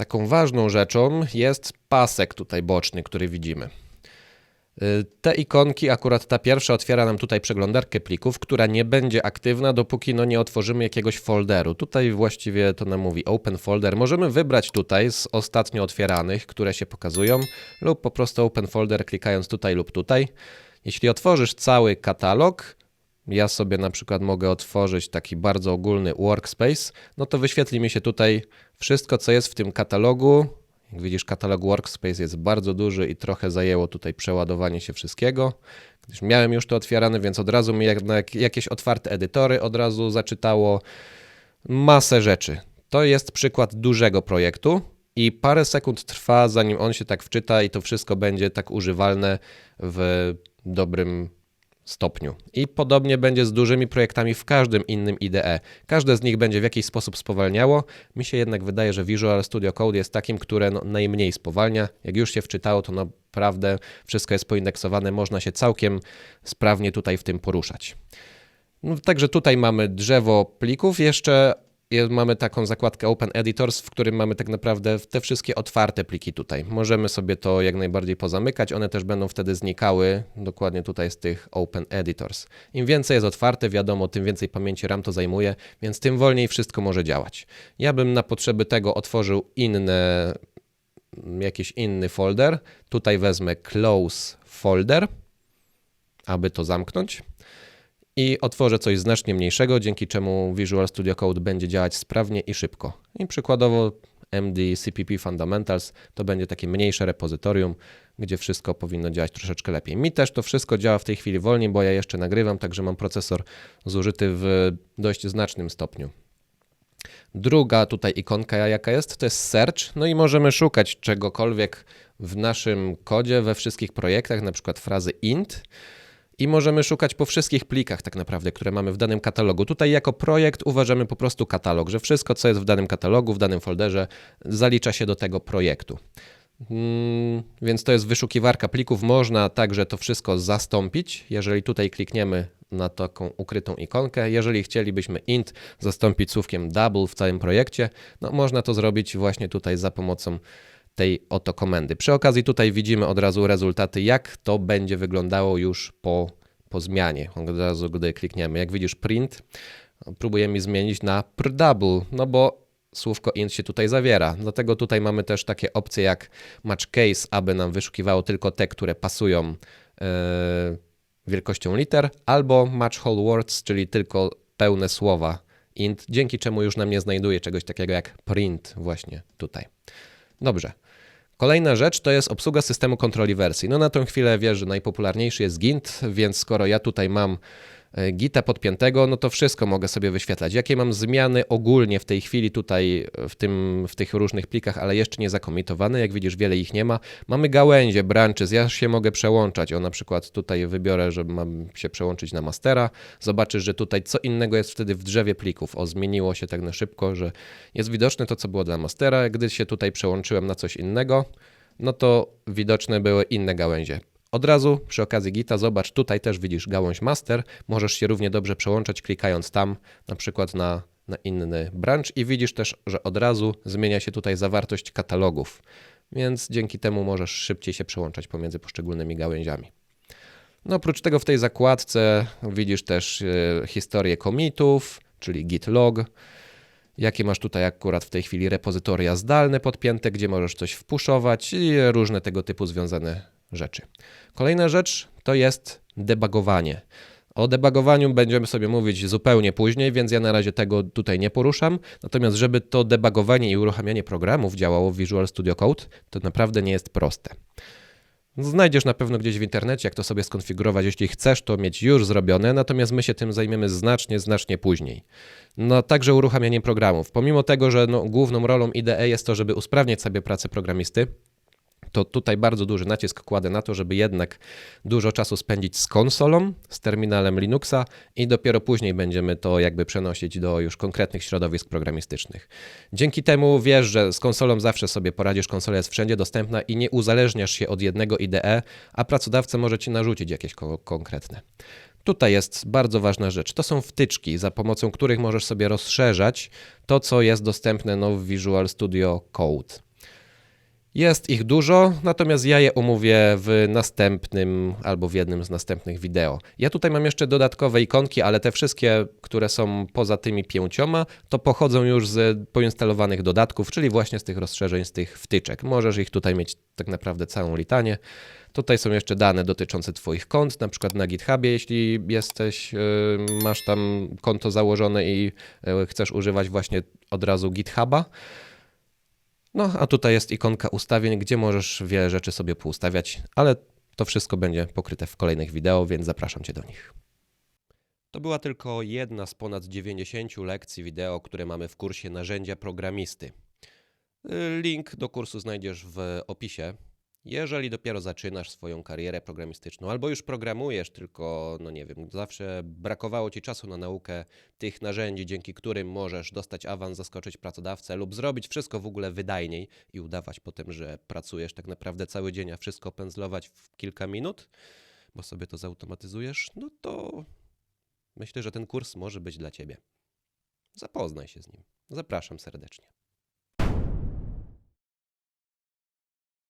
Taką ważną rzeczą jest pasek tutaj boczny, który widzimy. Y, Te ikonki, akurat ta pierwsza otwiera nam tutaj przeglądarkę plików, która nie będzie aktywna, dopóki no nie otworzymy jakiegoś folderu. Tutaj właściwie to nam mówi Open Folder. Możemy wybrać tutaj z ostatnio otwieranych, które się pokazują, lub po prostu Open Folder klikając tutaj lub tutaj. Jeśli otworzysz cały katalog, ja sobie na przykład mogę otworzyć taki bardzo ogólny workspace, no to wyświetli mi się tutaj wszystko, co jest w tym katalogu. Jak widzisz, katalog workspace jest bardzo duży i trochę zajęło tutaj przeładowanie się wszystkiego. Gdyż miałem już to otwierane, więc od razu mi jak, jakieś otwarte edytory od razu zaczytało masę rzeczy. To jest przykład dużego projektu i parę sekund trwa, zanim on się tak wczyta i to wszystko będzie tak używalne w dobrym stopniu. I podobnie będzie z dużymi projektami w każdym innym IDE. Każde z nich będzie w jakiś sposób spowalniało. Mi się jednak wydaje, że Visual Studio Code jest takim, które no najmniej spowalnia. Jak już się wczytało, to naprawdę wszystko jest poindeksowane, można się całkiem sprawnie tutaj w tym poruszać. No, także tutaj mamy drzewo plików. Jeszcze mamy taką zakładkę Open Editors, w którym mamy tak naprawdę te wszystkie otwarte pliki tutaj. Możemy sobie to jak najbardziej pozamykać, one też będą wtedy znikały dokładnie tutaj z tych Open Editors. Im więcej jest otwarte, wiadomo, tym więcej pamięci RAM to zajmuje, więc tym wolniej wszystko może działać. Ja bym na potrzeby tego otworzył inne, jakiś inny folder. Tutaj wezmę Close Folder, aby to zamknąć i otworzę coś znacznie mniejszego, dzięki czemu Visual Studio Code będzie działać sprawnie i szybko. I przykładowo MD CPP Fundamentals to będzie takie mniejsze repozytorium, gdzie wszystko powinno działać troszeczkę lepiej. Mi też to wszystko działa w tej chwili wolniej, bo ja jeszcze nagrywam, także mam procesor zużyty w dość znacznym stopniu. Druga tutaj ikonka jaka jest, to jest search, no i możemy szukać czegokolwiek w naszym kodzie, we wszystkich projektach, na przykład frazy int, i możemy szukać po wszystkich plikach tak naprawdę, które mamy w danym katalogu. Tutaj jako projekt uważamy po prostu katalog, że wszystko co jest w danym katalogu, w danym folderze zalicza się do tego projektu. Hmm, więc to jest wyszukiwarka plików. Można także to wszystko zastąpić, jeżeli tutaj klikniemy na taką ukrytą ikonkę. Jeżeli chcielibyśmy int zastąpić słówkiem double w całym projekcie, no można to zrobić właśnie tutaj za pomocą tej oto komendy. Przy okazji tutaj widzimy od razu rezultaty, jak to będzie wyglądało już po, po zmianie. Od razu, gdy klikniemy, jak widzisz print, próbujemy zmienić na double, no bo słówko int się tutaj zawiera. Dlatego tutaj mamy też takie opcje jak match case, aby nam wyszukiwało tylko te, które pasują yy, wielkością liter, albo match whole words, czyli tylko pełne słowa int, dzięki czemu już nam nie znajduje czegoś takiego jak print właśnie tutaj. Dobrze. Kolejna rzecz to jest obsługa systemu kontroli wersji. No na tą chwilę wiesz, że najpopularniejszy jest Gint, więc skoro ja tutaj mam Gita podpiętego, no to wszystko mogę sobie wyświetlać. Jakie mam zmiany ogólnie w tej chwili tutaj w, tym, w tych różnych plikach, ale jeszcze nie zakomitowane. Jak widzisz, wiele ich nie ma. Mamy gałęzie, branches, ja się mogę przełączać. O na przykład tutaj wybiorę, że mam się przełączyć na mastera. Zobaczysz, że tutaj co innego jest wtedy w drzewie plików. O, zmieniło się tak na szybko, że jest widoczne to, co było dla mastera. Gdy się tutaj przełączyłem na coś innego, no to widoczne były inne gałęzie. Od razu przy okazji Gita zobacz, tutaj też widzisz gałąź master, możesz się równie dobrze przełączać klikając tam na przykład na, na inny branch i widzisz też, że od razu zmienia się tutaj zawartość katalogów, więc dzięki temu możesz szybciej się przełączać pomiędzy poszczególnymi gałęziami. No oprócz tego w tej zakładce widzisz też e, historię commitów, czyli git log, jakie masz tutaj akurat w tej chwili repozytoria zdalne podpięte, gdzie możesz coś wpuszować i różne tego typu związane rzeczy. Kolejna rzecz to jest debugowanie. O debugowaniu będziemy sobie mówić zupełnie później, więc ja na razie tego tutaj nie poruszam. Natomiast, żeby to debugowanie i uruchamianie programów działało w Visual Studio Code, to naprawdę nie jest proste. Znajdziesz na pewno gdzieś w internecie, jak to sobie skonfigurować, jeśli chcesz to mieć już zrobione, natomiast my się tym zajmiemy znacznie, znacznie później. No także uruchamianie programów. Pomimo tego, że no, główną rolą IDE jest to, żeby usprawniać sobie pracę programisty, to tutaj bardzo duży nacisk kładę na to, żeby jednak dużo czasu spędzić z konsolą, z terminalem Linuxa i dopiero później będziemy to jakby przenosić do już konkretnych środowisk programistycznych. Dzięki temu wiesz, że z konsolą zawsze sobie poradzisz, konsola jest wszędzie dostępna i nie uzależniasz się od jednego IDE, a pracodawca może ci narzucić jakieś ko konkretne. Tutaj jest bardzo ważna rzecz. To są wtyczki, za pomocą których możesz sobie rozszerzać to, co jest dostępne no, w Visual Studio Code. Jest ich dużo, natomiast ja je omówię w następnym albo w jednym z następnych wideo. Ja tutaj mam jeszcze dodatkowe ikonki, ale te wszystkie, które są poza tymi pięcioma, to pochodzą już z poinstalowanych dodatków, czyli właśnie z tych rozszerzeń, z tych wtyczek. Możesz ich tutaj mieć tak naprawdę całą litanię. Tutaj są jeszcze dane dotyczące Twoich kont, na przykład na GitHubie, jeśli jesteś, yy, masz tam konto założone i yy, chcesz używać właśnie od razu GitHuba. No, a tutaj jest ikonka ustawień, gdzie możesz wiele rzeczy sobie poustawiać, ale to wszystko będzie pokryte w kolejnych wideo, więc zapraszam Cię do nich. To była tylko jedna z ponad 90 lekcji wideo, które mamy w kursie Narzędzia Programisty. Link do kursu znajdziesz w opisie. Jeżeli dopiero zaczynasz swoją karierę programistyczną, albo już programujesz, tylko, no nie wiem, zawsze brakowało ci czasu na naukę tych narzędzi, dzięki którym możesz dostać awans, zaskoczyć pracodawcę lub zrobić wszystko w ogóle wydajniej i udawać potem, że pracujesz tak naprawdę cały dzień, a wszystko pędzlować w kilka minut, bo sobie to zautomatyzujesz, no to myślę, że ten kurs może być dla ciebie. Zapoznaj się z nim. Zapraszam serdecznie.